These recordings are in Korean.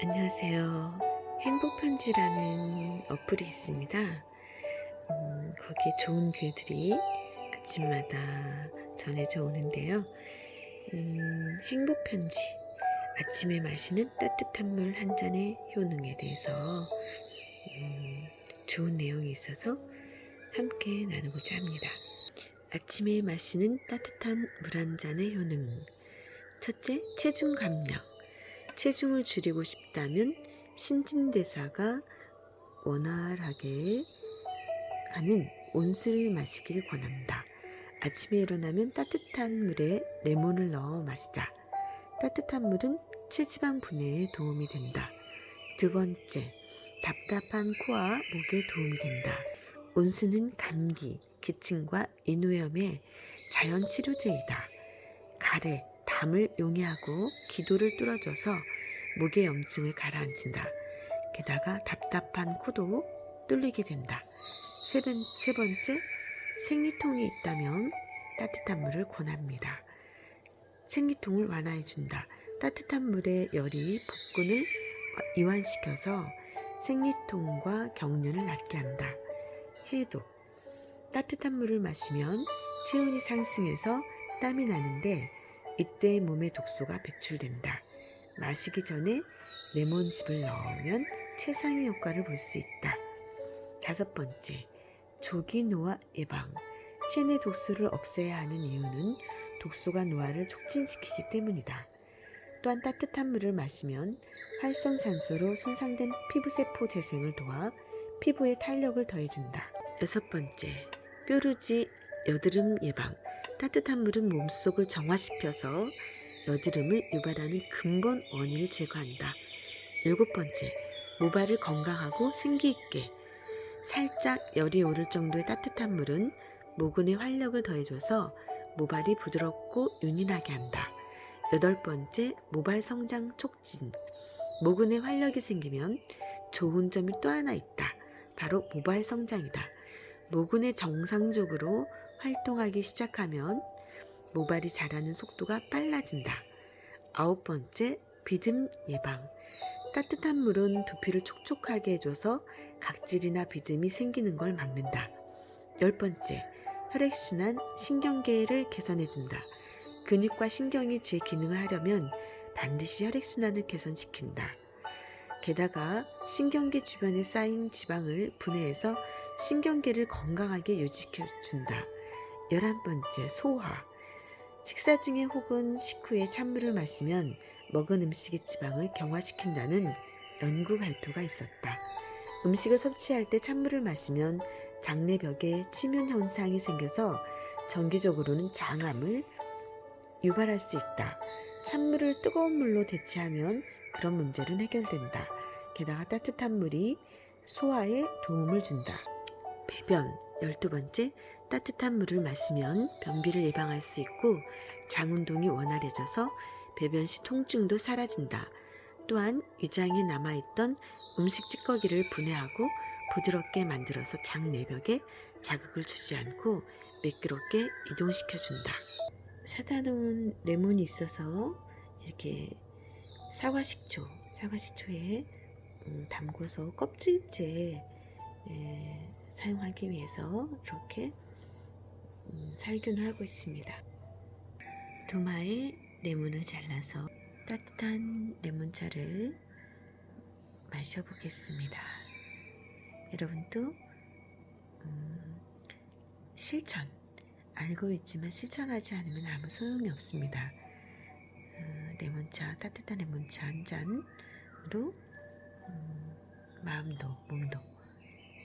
안녕하세요. 행복편지라는 어플이 있습니다. 음, 거기에 좋은 글들이 아침마다 전해져 오는데요. 음, 행복편지. 아침에 마시는 따뜻한 물 한 잔의 효능에 대해서 음, 좋은 내용이 있어서 함께 나누고자 합니다. 아침에 마시는 따뜻한 물 한 잔의 효능. 첫째, 체중 감량. 체중을 줄이고 싶다면 신진대사가 원활하게 하는 온수를 마시길 권한다. 아침에 일어나면 따뜻한 물에 레몬을 넣어 마시자. 따뜻한 물은 체지방 분해에 도움이 된다. 두 번째, 답답한 코와 목에 도움이 된다. 온수는 감기, 기침과 인후염에 자연 치료제이다. 가래, 담을 용해하고 기도를 뚫어줘서 목의 염증을 가라앉힌다. 게다가 답답한 코도 뚫리게 된다. 세, 번, 세 번째, 생리통이 있다면 따뜻한 물을 권합니다. 생리통을 완화해준다. 따뜻한 물에 열이 복근을 이완시켜서 생리통과 경련을 낫게 한다. 해독. 따뜻한 물을 마시면 체온이 상승해서 땀이 나는데 이때 몸의 독소가 배출된다. 마시기 전에 레몬즙을 넣으면 최상의 효과를 볼 수 있다. 다섯 번째, 조기 노화 예방. 체내 독소를 없애야 하는 이유는 독소가 노화를 촉진시키기 때문이다. 또한 따뜻한 물을 마시면 활성산소로 손상된 피부세포 재생을 도와 피부에 탄력을 더해준다. 여섯 번째, 뾰루지 여드름 예방. 따뜻한 물은 몸속을 정화시켜서 여드름을 유발하는 근본 원인을 제거한다. 일곱 번째, 모발을 건강하고 생기 있게. 살짝 열이 오를 정도의 따뜻한 물은 모근에 활력을 더해줘서 모발이 부드럽고 윤인하게 한다. 여덟 번째, 모발 성장 촉진. 모근에 활력이 생기면 좋은 점이 또 하나 있다. 바로 모발 성장이다. 모근에 정상적으로 활동하기 시작하면 모발이 자라는 속도가 빨라진다. 아홉 번째, 비듬 예방. 따뜻한 물은 두피를 촉촉하게 해줘서 각질이나 비듬이 생기는 걸 막는다. 열 번째, 혈액순환, 신경계를 개선해준다. 근육과 신경이 제 기능을 하려면 반드시 혈액순환을 개선시킨다. 게다가 신경계 주변에 쌓인 지방을 분해해서 신경계를 건강하게 유지시켜준다. 열한 번째, 소화. 식사 중에 혹은 식후에 찬물을 마시면 먹은 음식의 지방을 경화시킨다는 연구 발표가 있었다. 음식을 섭취할 때 찬물을 마시면 장내벽에 침윤 현상이 생겨서 정기적으로는 장암을 유발할 수 있다. 찬물을 뜨거운 물로 대체하면 그런 문제는 해결된다. 게다가 따뜻한 물이 소화에 도움을 준다. 배변 열두 번째 따뜻한 물을 마시면 변비를 예방할 수 있고 장 운동이 원활해져서 배변 시 통증도 사라진다. 또한 위장에 남아있던 음식 찌꺼기를 분해하고 부드럽게 만들어서 장 내벽에 자극을 주지 않고 매끄럽게 이동시켜준다. 사다 놓은 레몬이 있어서 이렇게 사과 식초, 사과 식초에 음, 담궈서 껍질째 에, 사용하기 위해서 이렇게 음, 살균을 하고 있습니다. 도마에 레몬을 잘라서 따뜻한 레몬차를 마셔보겠습니다. 여러분도 음, 실천 알고 있지만 실천하지 않으면 아무 소용이 없습니다. 어, 레몬차 따뜻한 레몬차 한 잔으로 음, 마음도 몸도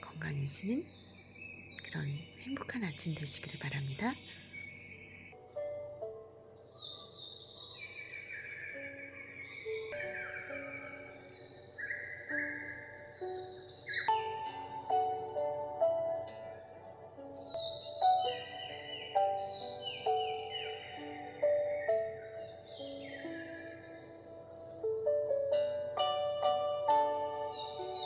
건강해지는 그런 행복한 아침 되시기를 바랍니다.